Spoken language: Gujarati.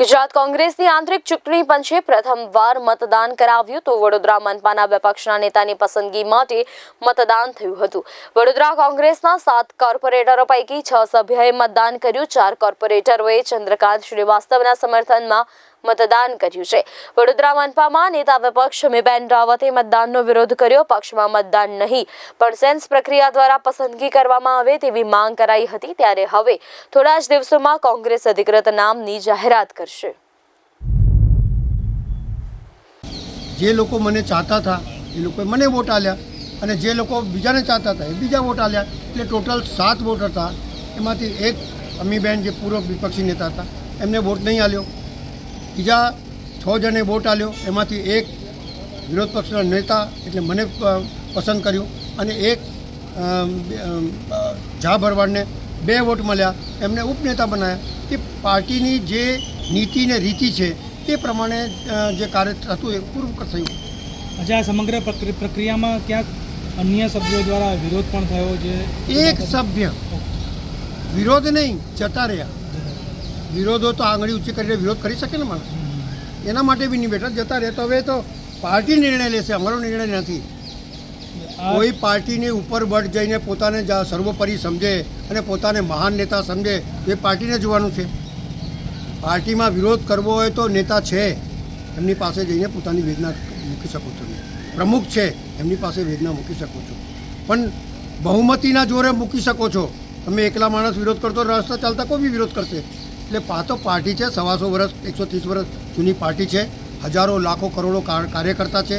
ગુજરાત કોંગ્રેસની આંતરિક ચૂંટણી પંચે પ્રથમવાર મતદાન કરાવ્યું તો વડોદરા મનપાના વિપક્ષના નેતાની પસંદગી માટે મતદાન થયું હતું. વડોદરા કોંગ્રેસના સાત કોર્પોરેટરો પૈકી છ સભ્યોએ મતદાન કર્યું. ચાર કોર્પોરેટરોએ ચંદ્રકાંત શ્રીવાસ્તવના સમર્થનમાં મતદાન કર્યું છે. વડોદરા મનપામાં નેતા વિપક્ષ મીબેન રાવતે મતદાનનો વિરોધ કર્યો. પક્ષમાં મતદાન નહીં, પણ સેન્સ પ્રક્રિયા દ્વારા પસંદગી કરવામાં આવે તેવી માંગ કરાઈ હતી. ત્યારે હવે થોડા જ દિવસોમાં કોંગ્રેસ અધિકૃત નામની જાહેરાત કરશે. જે લોકો મને ચાહતા હતા, એ લોકોએ મને વોટ આલ્યા અને જે લોકો બીજાને ચાહતા હતા, એ બીજા વોટ આલ્યા એટલે ટોટલ સાત વોટ હતા. એમાંથી એક અમીબેન જે પૂર્વ વિપક્ષી નેતા હતા, એમને વોટ નહીં આલ્યો બીજા છ જણે વોટ આલ્યો. એમાંથી એક વિરોધ પક્ષના નેતા એટલે મને પસંદ કર્યું અને એક ઝા ભરવાડને બે વોટ મળ્યા. એમને ઉપનેતા બનાવ્યા કે પાર્ટીની જે નીતિ ને રીતિ છે તે પ્રમાણે જે કાર્ય થતું એ પૂરું થયું. આજે આ સમગ્ર પ્રક્રિ- પ્રક્રિયામાં ક્યાંક અન્ય સભ્યો દ્વારા વિરોધ પણ થયો છે એક સભ્ય. વિરોધ નહીં જતા રહ્યા. વિરોધો તો આંગળી ઊંચી કરીને વિરોધ કરી શકે ને માણસ? એના માટે બી નહીં બેઠા જતા રહે તો હવે તો પાર્ટી નિર્ણય લેશે અમારો નિર્ણય નથી. કોઈ પાર્ટીની ઉપર બળ જઈને પોતાને સર્વોપરી સમજે અને પોતાને મહાન નેતા સમજે એ પાર્ટીને જોવાનું છે. પાર્ટીમાં વિરોધ કરવો હોય તો નેતા છે. એમની પાસે જઈને પોતાની વેદના મૂકી શકો છો. પ્રમુખ છે એમની પાસે વેદના મૂકી શકો છો. પણ બહુમતીના જોરે મૂકી શકો છો. તમે એકલા માણસ વિરોધ કરતો રસ્તા ચાલતા કોઈ બી વિરોધ કરશે. એટલે પાતો પાર્ટી છે, સવાસો વર્ષ, એકસો ત્રીસ વર્ષ જૂની પાર્ટી છે, હજારો લાખો કરોડો કાર- કાર્યકર્તા છે.